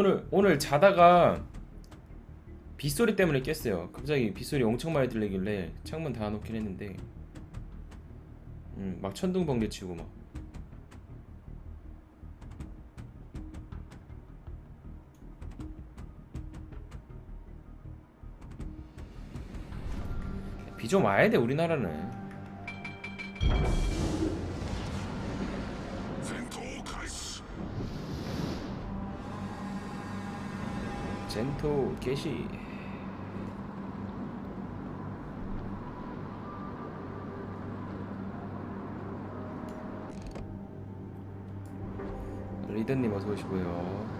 오늘 오늘 자다가 빗소리 때문에 깼어요. 갑자기 빗소리 엄청 많이 들리길래 창문 닫아놓긴 했는데, 음, 막 천둥 번개 치고 막. 비 좀 와야 돼 우리나라는. 젠토 게시. 리더님 어서 오시고요.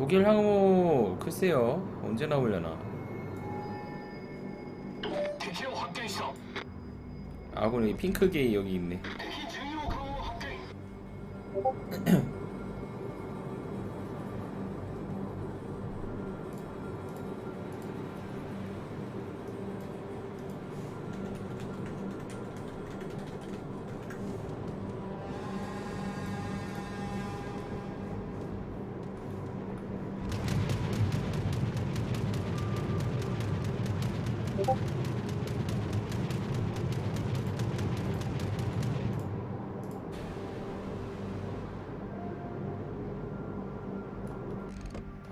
독일 항모 글쎄요 언제 나오려나. 아군이 핑크게이 여기 있네.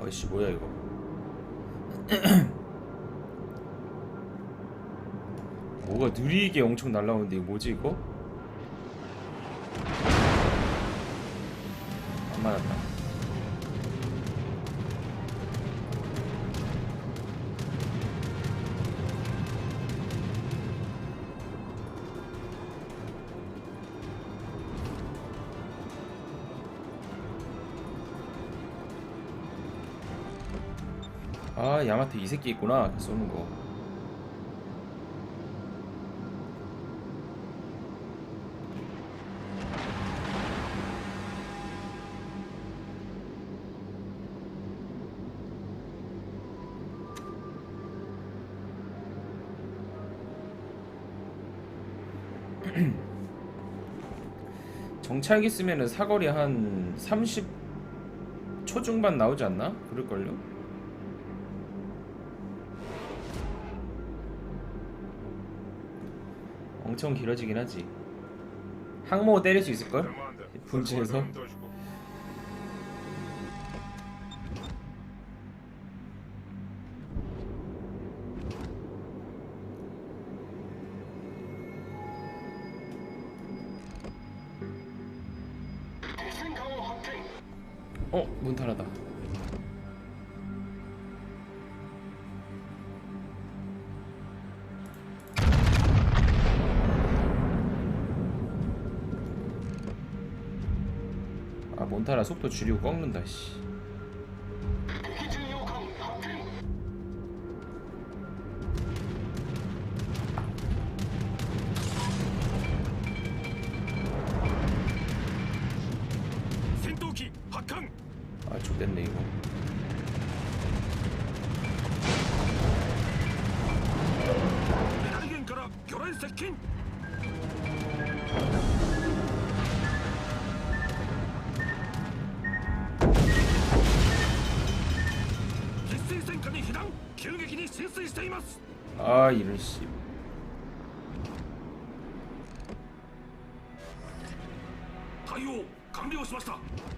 아이씨 뭐야 이거 뭐가 느리게 엄청 날라오는데 이거 뭐지 이거? 아 야마토 이 새끼 있구나 그 쏘는 거 정찰기 쓰면은 사거리 한 30 초 중반 나오지 않나? 그럴걸요? 엄청 길어지긴 하지. 항모 때릴 수 있을걸? 분지에서? 속도 줄이고 꺾는다 씨. 됐네 아, 이거. 아 이런 씨. 대응 완료.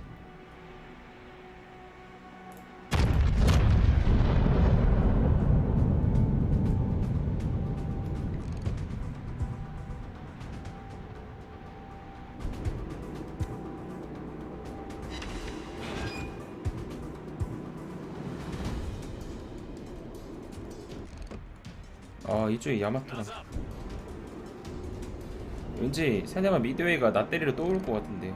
이쪽에 야마토가. 왠지 세네마 미드웨이가 나 때리러 또올것 같은데.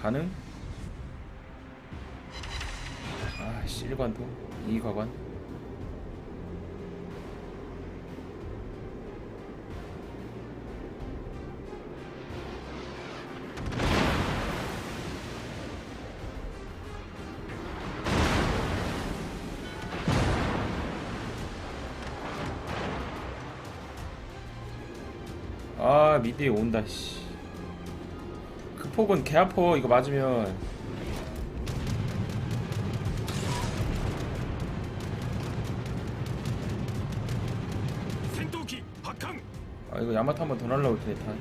가능? 아씨 1관도 2과관 아 미드에 온다 씨. 그 폭은 개 아파 이거 맞으면. 아 이거 야마토 한번 더 날라올 텐데 다.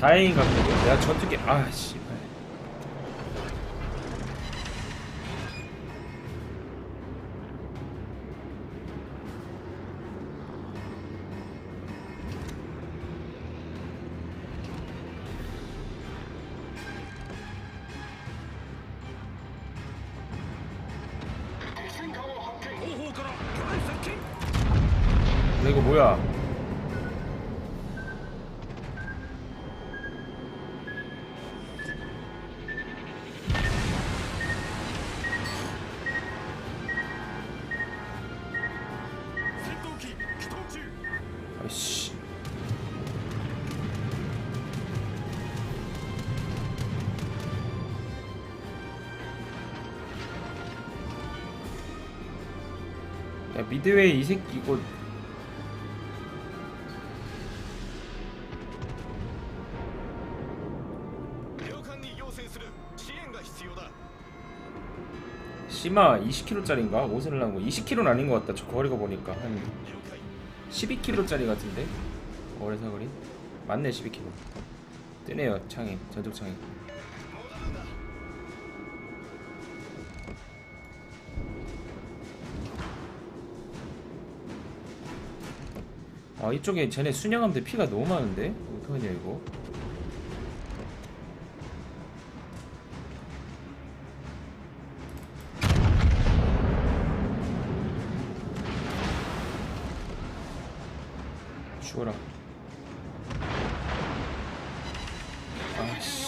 다행인가 그래도? 내가 전투기 아씨 뭐야? 야 미드웨이 이 새끼 이거 치마 20kg짜리인가? 옷을 나온 거 20kg는 아닌 것 같다. 저 거리가 보니까 한 12kg짜리 같은데? 어래서 거리? 맞네 12kg. 뜨네요 창이 전쪽 창이. 아 이쪽에 쟤네 순양함대 피가 너무 많은데 어떡하냐 이거 죽어라 아씨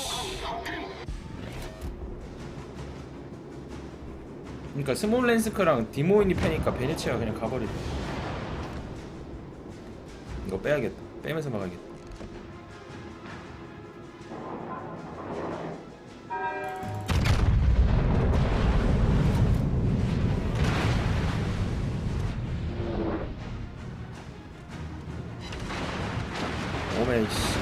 그러니까 스몰렌스크랑 디모인이 패니까 베네치아가 그냥 가버리네 이거 빼야겠다. 빼면서 막아야겠다. 아이씨.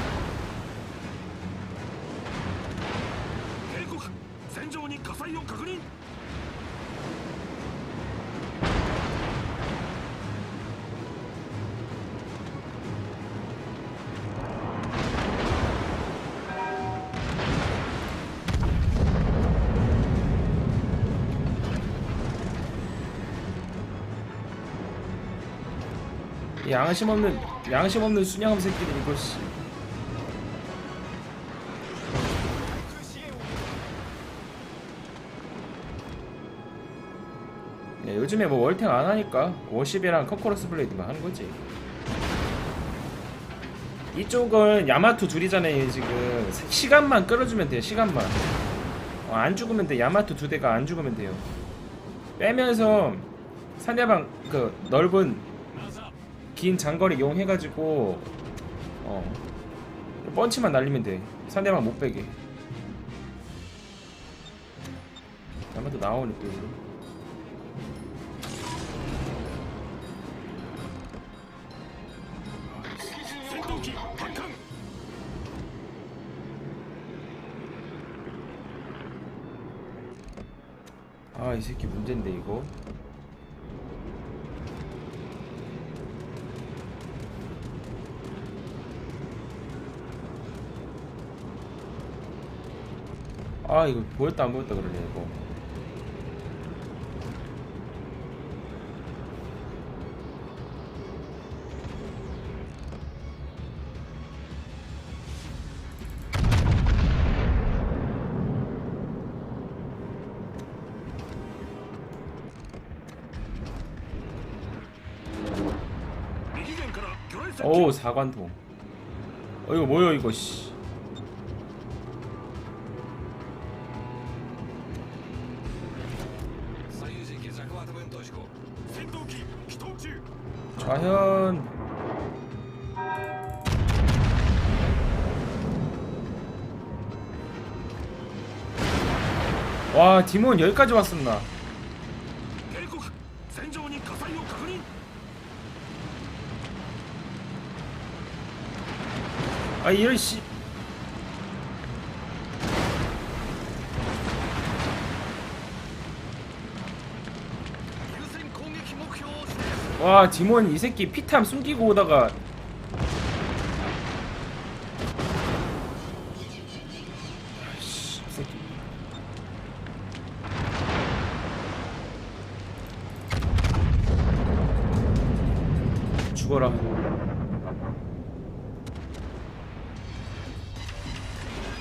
양심 없는 양심 없는 순양함 새끼들 이거 씨. 야, 요즘에 뭐 월탱 안 하니까 워십이랑 커커러스 블레이드만 하는 거지. 이쪽은 야마토 둘이잖아요 지금 시간만 끌어주면 돼요 시간만 어, 안 죽으면 돼 야마토 두 대가 안 죽으면 돼요 빼면서 상대방 그 넓은 긴 장거리 이용해가지고 어 펀치만 날리면 돼. 상대방 못 빼게. 아마도 나오는 또 이거 아이 새끼 문제인데 이거. 아, 이거 보였다 안 보였다 그러네 이거. 오 사관통 어 이거 뭐야 이거 씨. 디몬 여기까지 왔습니다. 아 이런 씨 와, 디몬 이 새끼 피탐 숨기고 오다가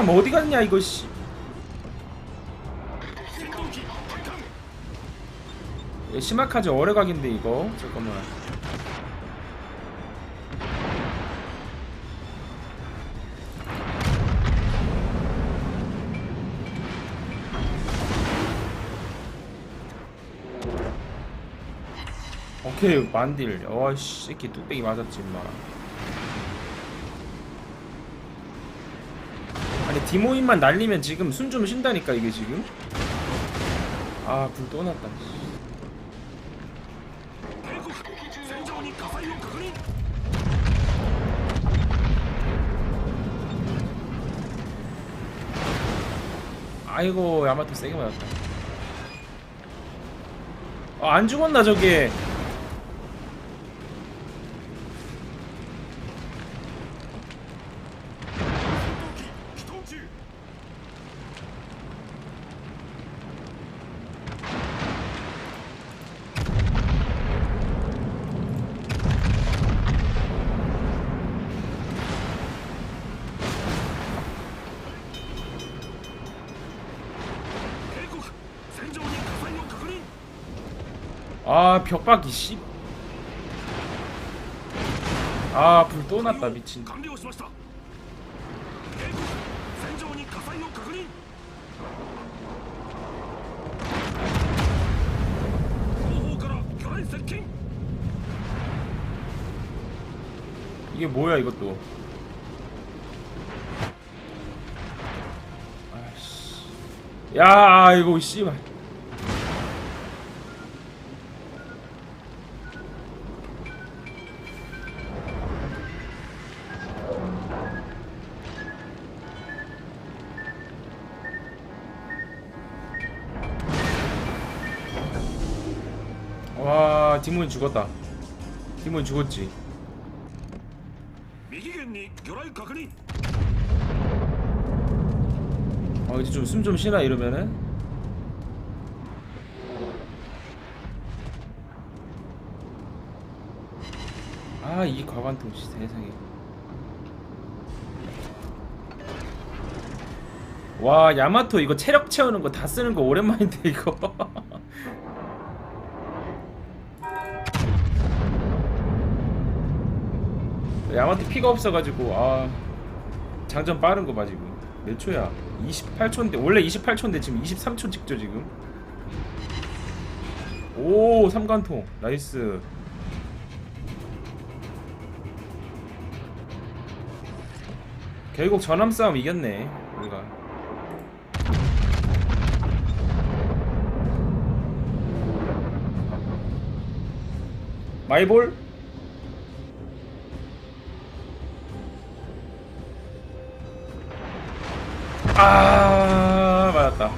사람 어디 갔냐 이거 씨. 예, 심각하지 오래가긴데 이거. 잠깐만. 오케이 만딜. 어이 새끼 뚝배기 맞았지 인마. 디모인만 날리면 지금 숨 좀 쉰다니까 이게 지금. 아불 떠났다. 아이고 야마토 세게 맞았다. 아, 안 죽었나 저게? 아 벽박이 씨. 아불 또 났다 미친. 이게 뭐야 이것도? 야 이거 씨발. 아 디몬이 죽었다. 디몬이 죽었지. 아 이제 좀 숨좀 좀 쉬라 이러면은. 아 이 과관통 씨 세상에. 와 야마토 이거 체력 채우는 거 다 쓰는 거 오랜만인데 이거. 야마토 피가 없어가지고 아 장전 빠른 거봐 지금. 몇 초야? 28초인데 원래 28초인데 지금 23초 찍죠 지금? 오 삼관통. 나이스. 결국 전함 싸움 이겼네 우리가. 마이볼 아 맞았다.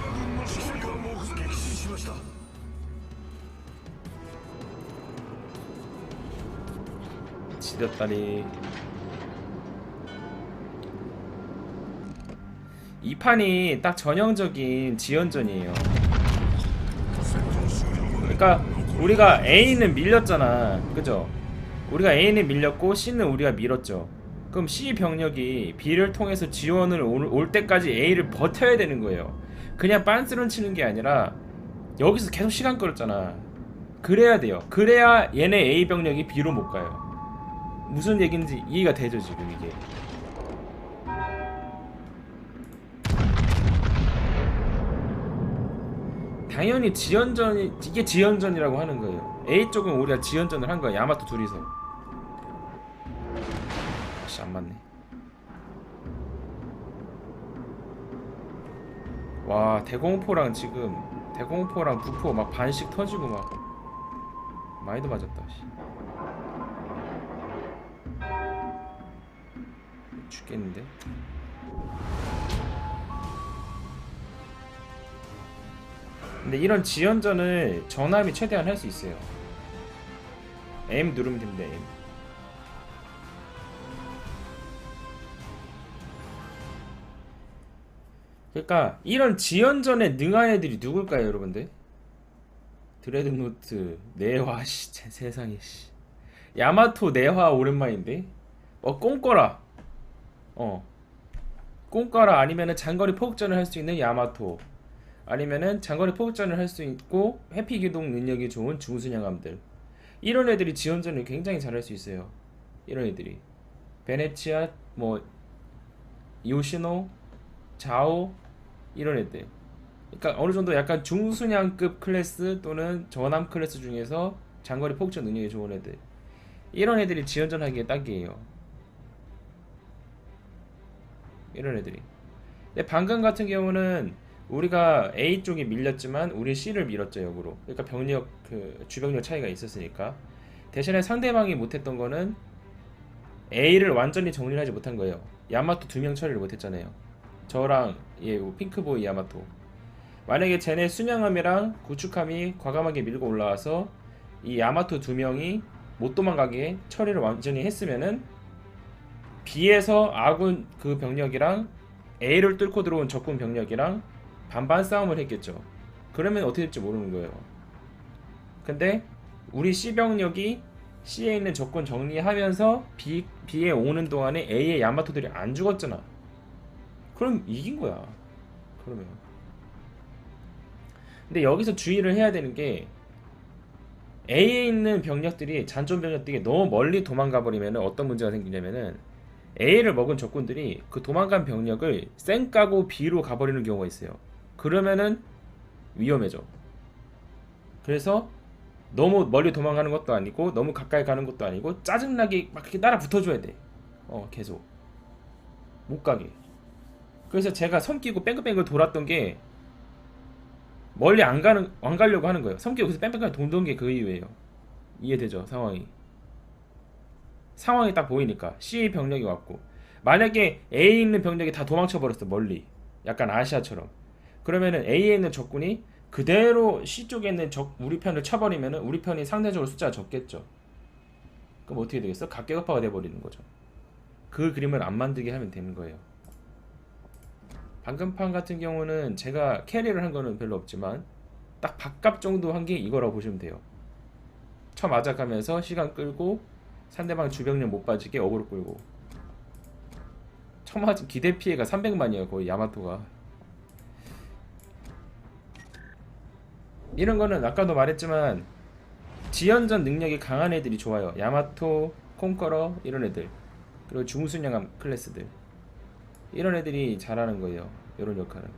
지렸다니. 이 판이 딱 전형적인 지연전이에요. 그러니까 우리가 A는 밀렸잖아. 그죠? 우리가 A는 밀렸고 C는 우리가 밀었죠. 그럼 C 병력이 B를 통해서 지원을 올, 올 때까지 A를 버텨야 되는 거예요 그냥 빤스런 치는 게 아니라 여기서 계속 시간 끌었잖아 그래야 돼요 그래야 얘네 A 병력이 B로 못 가요 무슨 얘기인지 이해가 되죠 지금 이게 당연히 지연전이 이게 지연전이라고 하는 거예요. A 쪽은 우리가 지연전을 한 거야. 야마토 둘이서. 씨 안 맞네. 와 대공포랑 지금 대공포랑 부포 막 반씩 터지고 막 많이도 맞았다. 씨. 죽겠는데? 근데 이런 지연전을 전함이 최대한 할 수 있어요. M 누르면 됩니다. M. 그러니까 이런 지연전에 능한 애들이 누굴까요, 여러분들? 드레드노트, 네화, 씨, 제 세상에 씨. 야마토 네화 오랜만인데. 어, 꽁꺼라. 어. 꽁꺼라 아니면은 장거리 포격전을 할 수 있는 야마토. 아니면은 장거리 포격전을 할 수 있고 회피 기동 능력이 좋은 중순양함들 이런 애들이 지원전을 굉장히 잘할 수 있어요 이런 애들이 베네치아 뭐 요시노 자오 이런 애들 그러니까 어느 정도 약간 중순양급 클래스 또는 저남 클래스 중에서 장거리 포격전 능력이 좋은 애들 이런 애들이 지원전 하기에 딱이에요 이런 애들이 근데 방금 같은 경우는 우리가 A 쪽이 밀렸지만 우리 C를 밀었죠 역으로. 그러니까 병력 그 주병력 차이가 있었으니까 대신에 상대방이 못했던 거는 A를 완전히 정리하지 못한 거예요. 야마토 두 명 처리를 못했잖아요. 저랑 예 핑크보이 야마토. 만약에 쟤네 순양함이랑 구축함이 과감하게 밀고 올라와서 이 야마토 두 명이 못 도망가게 처리를 완전히 했으면은 B에서 아군 그 병력이랑 A를 뚫고 들어온 적군 병력이랑 반반 싸움을 했겠죠. 그러면 어떻게 될지 모르는 거예요. 근데 우리 C 병력이 C에 있는 적군 정리하면서 B, B에 오는 동안에 A의 야마토들이 안 죽었잖아. 그럼 이긴 거야. 그러면. 근데 여기서 주의를 해야 되는 게 A에 있는 병력들이 잔존 병력들이 너무 멀리 도망가 버리면 어떤 문제가 생기냐면은 A를 먹은 적군들이 그 도망간 병력을 쌩 까고 B로 가버리는 경우가 있어요. 그러면은 위험해져. 그래서 너무 멀리 도망가는 것도 아니고 너무 가까이 가는 것도 아니고 짜증나게 막 이렇게 따라 붙어줘야 돼. 어 계속 못 가게. 그래서 제가 섬 끼고 뺑글뺑글 돌았던 게 멀리 안 가는 안 가려고 하는 거예요. 섬 끼고 그래서 뺑뺑뺑 돌던 게 그 이유예요. 이해되죠 상황이. 상황이 딱 보이니까 C 병력이 왔고. 만약에 A에 있는 병력이 다 도망쳐 버렸어 멀리. 약간 아시아처럼. 그러면은 A에 있는 적군이 그대로 C 쪽에 있는 적 우리 편을 쳐버리면은 우리 편이 상대적으로 숫자가 적겠죠. 그럼 어떻게 되겠어? 각계각파가 돼버리는 거죠. 그 그림을 안 만들게 하면 되는 거예요 방금 판 같은 경우는 제가 캐리를 한 거는 별로 없지만 딱 밥값 정도 한 게 이거라고 보시면 돼요. 쳐 맞아가면서 시간 끌고 상대방 주병력 못 빠지게 어그로 끌고. 처음 맞은 기대 피해가 300만이에요 거의 야마토가. 이런 거는 아까도 말했지만 지연전 능력이 강한 애들이 좋아요. 야마토, 콩커러 이런 애들. 그리고 중순양함 클래스들 이런 애들이 잘하는 거예요. 이런 역할은